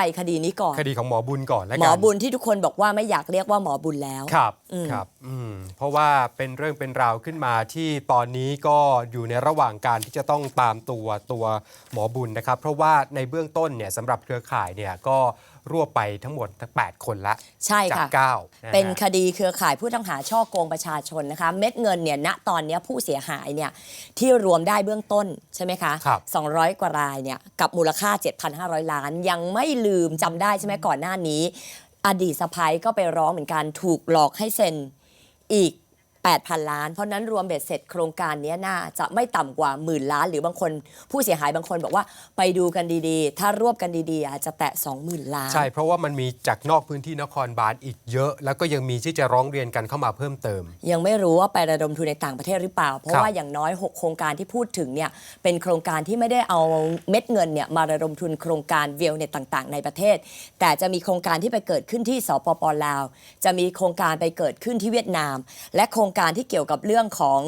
ไปคดีนี้ก่อน คดีของหมอบุญก่อนแล้วหมกัอนบุญที่ทุกคนบอกว่าไม่อยากเรียกว่าหมอบุญแล้ว ครับอืมครับอืมเพราะว่าเป็นเรื่องเป็นราวขึ้นมาที่ตอนนี้ก็อยู่ในระหว่างการที่จะต้องตามตัวตัวหมอบุญนะครับ เพราะว่าในเบื้องต้นเนี่ยสำหรับเครือข่ายเนี่ยก็ รวบไปทั้งหมดทั้ง8คนละใช่จาค่ะกเก้าะฮะ เป็นคดีเครือข่ายผู้ต้องหาช่อโกงประชาชนนะคะ เม็ดเงินเนี่ยณตอนเนี้ยผู้เสียหายเนี่ยที่รวมได้เบื้องต้นใช่ไหมคะ ครับ 200 กว่ารายเนี่ยกับมูลค่า 7,500 ล้าน ยังไม่ลืมจำได้ใช่ไหมก่อนหน้านี้ อดีตสะพ้ยก็ไปร้องเหมือนกันถูกหลอกให้เซ็นอีก 8,000 ล้าน เพราะนั้นรวมเบ็ดเสร็จโครงการเนี้ยน่าจะไม่ต่ำกว่าหมื่นล้าน หรือบางคนผู้เสียหายบางคนบอกว่าไปดูกันดีๆ ถ้ารวบกันดีๆ อาจจะแตะ 20,000 ล้าน ใช่ เพราะว่ามันมีจากนอกพื้นที่นครบาลอีกเยอะ แล้วก็ยังมีที่จะร้องเรียนกันเข้ามาเพิ่มเติม ยังไม่รู้ว่าไประดมทุนในต่างประเทศหรือเปล่า เพราะครับว่าอย่างน้อย 6 โครงการที่พูดถึงเนี่ยเป็นโครงการที่ไม่ได้เอาเม็ดเงินเนี่ยมาระดมทุนโครงการเวลเน็ตต่าง ๆ ในประเทศ แต่จะมีโครงการที่ไปเกิดขึ้นที่สปปลาว จะมีโครงการไปเกิดขึ้นที่เวียดนาม และโครงการที่เกี่ยวกับเรื่องของ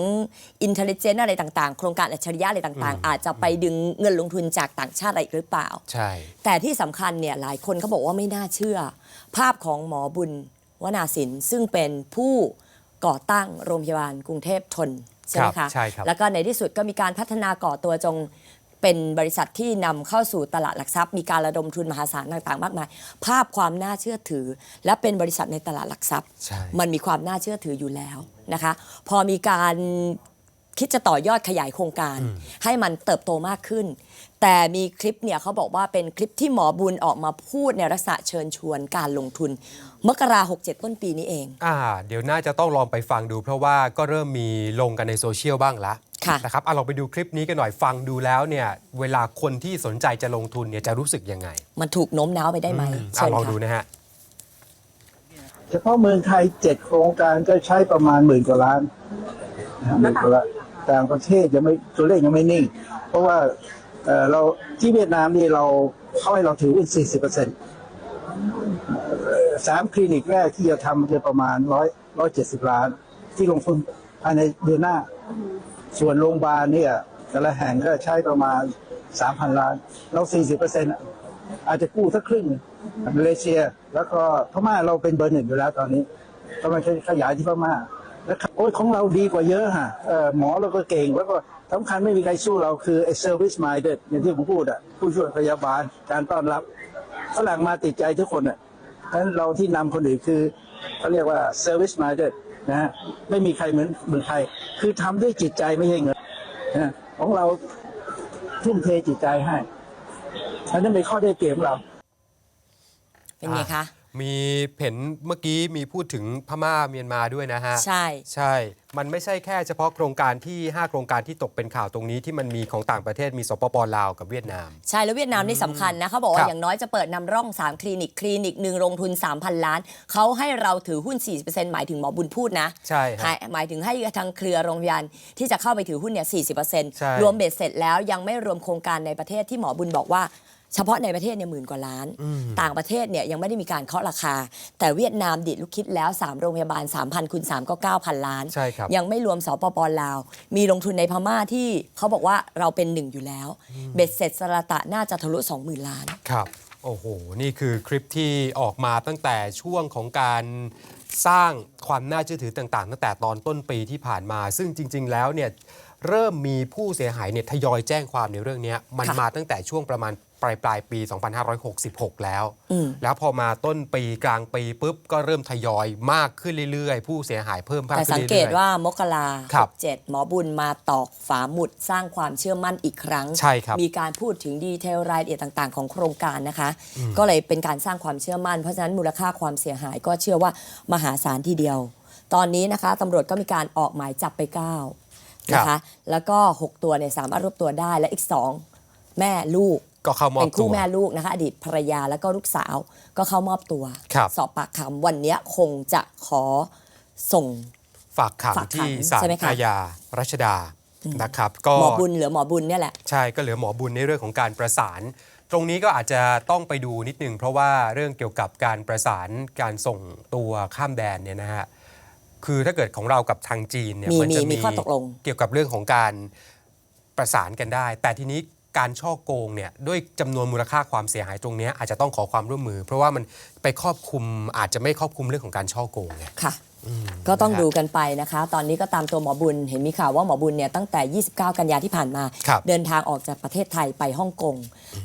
อินเทลเจนอะไรต่างๆ โครงการอัจฉริยะอะไรต่างๆ อาจจะไปดึงเงินลงทุนจากต่างชาติอะไรอีกหรือเปล่า ใช่ แต่ที่สำคัญเนี่ยหลายคนเขาบอกว่าไม่น่าเชื่อ ภาพของหมอบุญวนาสินซึ่งเป็นผู้ก่อตั้งโรงพยาบาลกรุงเทพทนใช่ไหมครัคะบใช่ครับแล้วก็ในที่สุดก็มีการพัฒนาก่อตัวจง เป็นบริษัทที่นำเข้าสู่ตลาดหลักทรัพย์ มีการระดมทุนมหาศาลต่างๆ มากมาย ภาพความน่าเชื่อถือ และเป็นบริษัทในตลาดหลักทรัพย์ใช่มันมีความน่าเชื่อถืออยู่แล้วนะคะ พอมีการคิดจะต่อยอดขยายโครงการ ให้มันเติบโตมากขึ้น แต่มีคลิปเนี่ยเขาบอกว่าเป็นคลิปที่หมอบุญออกมาพูดในลักษณะเชิญชวนการลงทุน มกราหกเจ็ดต้นปีนี้เอง อ่า เดี๋ยวน่าจะต้องลองไปฟังดู เพราะว่าก็เริ่มมีลงกันในโซเชียลบ้างละค่ะนะครับเอาลองไปดูคลิปนี้กันหน่อยฟังดูแล้วเนี่ย เวลาคนที่สนใจจะลงทุนเนี่ยจะรู้สึกยังไง มันถูกโน้มน้าวไปได้ไหมอืมเชิอะญลองค่ะดูนะฮะเฉพาะเมืองไทยเจ็ดโครงการก็ใช้ประมาณหมื่นกว่าล้านนะฮะหมื่นกว่าล้านต่างประเทศยังไม่ตัวเลขยังไม่นิ่ง เพราะว่าเอ่อเราที่เวียดนามนี่เราเขาให้เราถือหุ้น40เปอร์เซ็นต์ สามคลินิกแรกที่จะทำจะประมาณร้อยร้อยเจ็ดสิบล้าน ที่ลงทุนภายในเดือนหน้า ส่วนโรงพยาบาลเนี่ย แต่ละแห่งก็ใช้ประมาณสามพันล้าน เรา40เปอร์เซ็นต์อาจจะกู้สักครึ่งหนึ่งมาเลเซีย แล้วก็พม่าเราเป็นเบอร์หนึ่งอยู่แล้วตอนนี้กำลังจะขยายที่พม่าแล้วโอ้ยของเราดีกว่าเยอะฮะเอ่อหมอเราก็เก่งแล้วก็สำคัญไม่มีใครสู้เราคือไอ้ service minded อย่างที่ผมพูดอะผู้ช่วยพยาบาลการต้อนรับฝรั่งมาติดใจทุกคนอะ ฉะนั้นเราที่นำคนอื่นคือเขาเรียกว่า service minded นะฮะไม่มีใครเหมือนเหมือนใคร คือทำด้วยจิตใจไม่ใช่เงินนะของเราทุ่มเทจิตใจให้อันนั้นเป็นข้อได้เปรียบของเรา เป็นไงคะ มีเห็นเมื่อกี้มีพูดถึงพม่าเมียนมาด้วยนะฮะ ใช่ ใช่ มันไม่ใช่แค่เฉพาะโครงการที่ 5 โครงการที่ตกเป็นข่าวตรงนี้ที่มันมีของต่างประเทศมีสปปลาวกับเวียดนาม ใช่ แล้วเวียดนามนี่สำคัญนะเขาบอกคว่ารับอย่างน้อยจะเปิดนำร่อง 3 คลินิก คลินิกหนึ่งลงทุน 3,000 ล้าน เขาให้เราถือหุ้น 40%หมายถึงหมอบุญพูดนะ ใช่ฮะ หมายหมายถึงให้ทางเครือโรงพยาบาลที่จะเข้าไปถือหุ้นเนี่ยใช่40%รวมเบ็ดเสร็จแล้วยังไม่รวมโครงการในประเทศที่หมอบุญบอกว่า เฉพาะในประเทศเนี่ยหมื่นกว่าล้าน ต่างประเทศเนี่ยยังไม่ได้มีการเคาะราคา แต่เวียดนามดิดลูกคิดแล้ว 3 โรงพยาบาล 3,000คูณ3ก็ 9,000 ล้าน ใช่ครับ ยังไม่รวมสปปลาว มีลงทุนในพม่าที่เขาบอกว่าเราเป็นหนึ่งอยู่แล้ว เบ็ดเสร็จสระตะน่าจะทะลุ20,000 ล้าน ครับ โอ้โห นี่คือคลิปที่ออกมาตั้งแต่ช่วงของการสร้างความน่าเชื่อถือต่างๆ ตั้งแต่ตอนต้นปีที่ผ่านมา ซึ่งจริง ๆ แล้วเนี่ยเริ่มมีผู้เสียหายเนี่ยทยอยแจ้งความในเรื่องเนี้ยมันค่ะ มาตั้งแต่ช่วงประมาณ ปลายปลายๆปี 2566 แล้วอืมแล้วพอมาต้นปีกลางปีปุ๊บก็เริ่มทยอยมากขึ้นเรื่อยๆ ผู้เสียหายเพิ่มมากแต่ขึ้นสังเรื่อยๆเกตว่ามกราครับเจ็ดหมอบุญมาตอกฝาหมุดสร้างความเชื่อมั่นอีกครั้ง ใช่ครับ มีการพูดถึงดีเทลรายละเอียดต่างๆ ของโครงการนะคะ ก็เลยเป็นการสร้างความเชื่อมั่น เพราะฉะนั้นมูลค่าความเสียหายก็เชื่อว่ามหาศาลทีเดียว ตอนนี้นะคะตำรวจก็มีการออกหมายจับไป9นะคะ แล้วก็ 6 ตัวเนี่ยสามารถรวบตัวได้และอีก 2 แม่ลูก ก็เข้ามอบเป็นตัคู่วแม่ลูกนะคะ อดีตภรรยาแล้วก็ลูกสาวก็เข้ามอบตัว ครับ สอบปากคำวันเนี้ยคงจะขอส่ง ฝากขังฝากขังที่ศาลใช่ไหมคะ อาญารัชดานะครับ ก็หมอบุญเหลือหมอบุญเนี่ยแหละ ใช่ก็เหลือหมอบุญในเรื่องของการประสาน ตรงนี้ก็อาจจะต้องไปดูนิดนึงเพราะว่าเรื่องเกี่ยวกับการประสานการส่งตัวข้ามแดนเนี่ยนะฮะคือถ้าเกิดของเรากับทางจีนเนี่ยมีมันจะมีมีข้อตกลง เกี่ยวกับเรื่องของการประสานกันได้ แต่ทีนี้ การช่อโกงเนี่ยด้วยจำนวนมูลค่าความเสียหายตรงเนี้ยอาจจะต้องขอความร่วมมือ เพราะว่ามันไปครอบคลุมอาจจะไม่ครอบคลุมเรื่องของการช่อโกงไงค่ะก็ต้องดูกันไปนะคะ ตอนนี้ก็ตามตัวหมอบุญ เห็นมีข่าวว่าหมอบุญเนี่ยตั้งแต่ 29 กันยาที่ผ่านมาครับเดินทางออกจากประเทศไทยไปฮ่องกง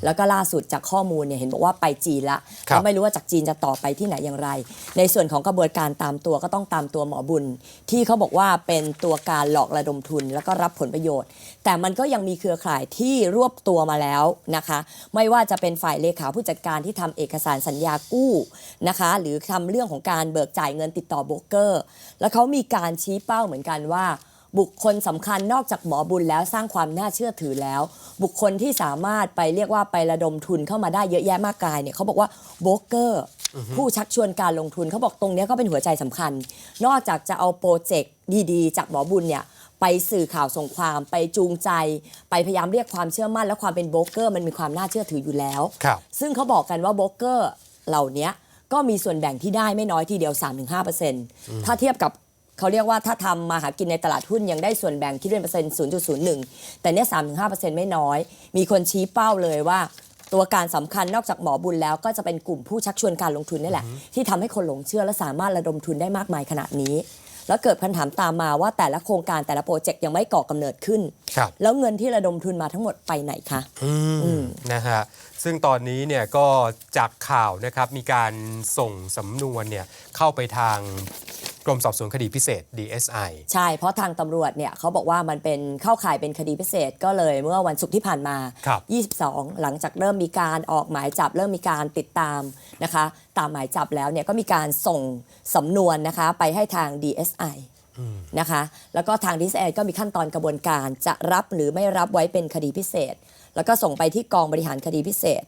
แล้วก็ล่าสุดจากข้อมูลเนี่ยเห็นบอกว่าไปจีนละครับแล้วไม่รู้ว่าจากจีนจะต่อไปที่ไหนอย่างไร ในส่วนของกระบวนการตามตัวก็ต้องตามตัวหมอบุญ ที่เขาบอกว่าเป็นตัวการหลอกระดมทุน แล้วก็รับผลประโยชน์ แต่มันก็ยังมีเครือข่ายที่รวบตัวมาแล้วนะคะ ไม่ว่าจะเป็นฝ่ายเลขาผู้จัดการที่ทำเอกสารสัญญากู้นะคะ หรือทำเรื่องของการเบิกจ่ายเงินติดต่อโบรกเกอร์ แล้วเขามีการชี้เป้าเหมือนกันว่า บุคคลสำคัญนอกจากหมอบุญแล้วสร้างความน่าเชื่อถือแล้ว บุคคลที่สามารถไปเรียกว่าไประดมทุนเข้ามาได้เยอะแยะมากมายเนี่ยเขาบอกว่าโบรกเกอร์ผู้ชักชวนการลงทุนเขาบอกตรงเนี้ยก็เป็นหัวใจสำคัญ นอกจากจะเอาโปรเจกต์ดีๆ จากหมอบุญเนี่ยไปสื่อข่าวส่งความไปจูงใจ ไปพยายามเรียกความเชื่อมั่น และความเป็นโบรกเกอร์มันมีความน่าเชื่อถืออยู่แล้วครับซึ่งเขาบอกกันว่าโบรกเกอร์เหล่านี้ก็มีส่วนแบ่งที่ได้ไม่น้อยทีเดียว 3-5%ถ้าเทียบกับ เขาเรียกว่าถ้าทำมาหากินในตลาดหุ้นยังได้ส่วนแบ่งคิดเป็นเปอร์เซ็นต์0.01แต่เนี้ย3-5%ไม่น้อย มีคนชี้เป้าเลยว่า ตัวการสำคัญนอกจากหมอบุญแล้วก็จะเป็นกลุ่มผู้ชักชวนการลงทุนนี่แหละ ที่ทำให้คนหลงเชื่อและสามารถระดมทุนได้มากมายขนาดนี้ แล้วเกิดคำถามตามมาว่าแต่ละโครงการแต่ละโปรเจกต์ยังไม่ก่อกำเนิดขึ้นครับแล้วเงินที่ระดมทุนมาทั้งหมดไปไหนคะอืมนะฮะซึ่งตอนนี้เนี่ยก็จากข่าวนะครับมีการส่งสำนวนเนี่ยเข้าไปทาง กรมสอบสวนคดีพิเศษ DSI ใช่ เพราะทางตำรวจเนี่ยเขาบอกว่ามันเป็นเข้าข่ายเป็นคดีพิเศษก็เลยเมื่อวันศุกร์ที่ผ่านมา ครับ22 หลังจากเริ่มมีการออกหมายจับเริ่มมีการติดตามนะคะ ตามหมายจับแล้วเนี่ยก็มีการส่งสำนวนนะคะไปให้ทาง DSI นะคะ แล้วก็ทาง DSI ก็มีขั้นตอนกระบวนการจะรับหรือไม่รับไว้เป็นคดีพิเศษ แล้วก็ส่งไปที่กองบริหารคดีพิเศษ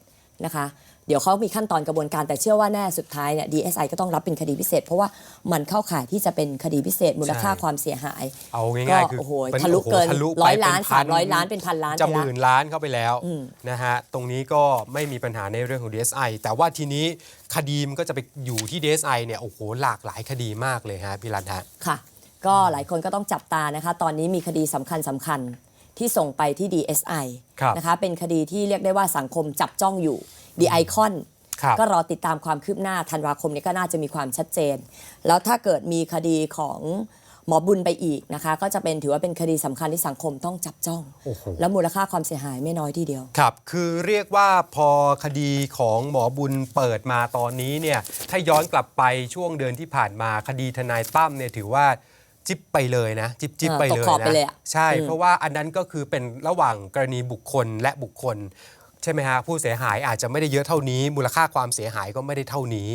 นะคะ เดี๋ยวเขามีขั้นตอนกระบวนการแต่เชื่อว่าแน่สุดท้ายเนี่ย DSI ก็ต้องรับเป็นคดีพิเศษ เพราะว่ามันเข้าข่ายที่จะเป็นคดีพิเศษมูลค่าใช่ความเสียหาย เอาง่ายๆคือโอ้โหป็นทะลุโอ้โหเกินทะลุไปร้อยล้านเป็สามร้อยล้านเป็นพันล้านจะไปหละมื่นล้านเข้าไปแล้วอืมนะฮะตรงนี้ก็ไม่มีปัญหาในเรื่องของ DSI แต่ว่าทีนี้คดีมันก็จะไปอยู่ที่ DSI เนี่ยโอ้โหหลากหลายคดีมากเลยฮะพี่รัตน์ฮะค่ะ ก็หลายคนก็ต้องจับตานะคะ ตอนนี้มีคดีสำคัญสำคัญ ที่ส่งไปที่ DSI ครับนะคะเป็นคดีที่เรียกได้ว่าสังคมจับจ้องอยู่ The Icon ครับก็รอติดตามความคืบหน้าธันวาคมนี้ก็น่าจะมีความชัดเจน แล้วถ้าเกิดมีคดีของหมอบุญไปอีกนะคะ ก็จะเป็นถือว่าเป็นคดีสำคัญที่สังคมต้องจับจ้องโอ้โหแล้วมูลค่าความเสียหายไม่น้อยทีเดียวครับ คือเรียกว่าพอคดีของหมอบุญเปิดมาตอนนี้เนี่ยถ้าย้อนกลับไปช่วงเดือนที่ผ่านมาคดีทนายตั้มเนี่ยถือว่า จิ๊บไปเลยนะ จิ๊บจิ๊บเออไปตเลกยขอบไปนะเลยอะใช่อืมเพราะว่าอันนั้นก็คือเป็นระหว่างกรณีบุคคลและบุคคล ใช่ไหมฮะผู้เสียหายอาจจะไม่ได้เยอะเท่านี้ มูลค่าความเสียหายก็ไม่ได้เท่านี้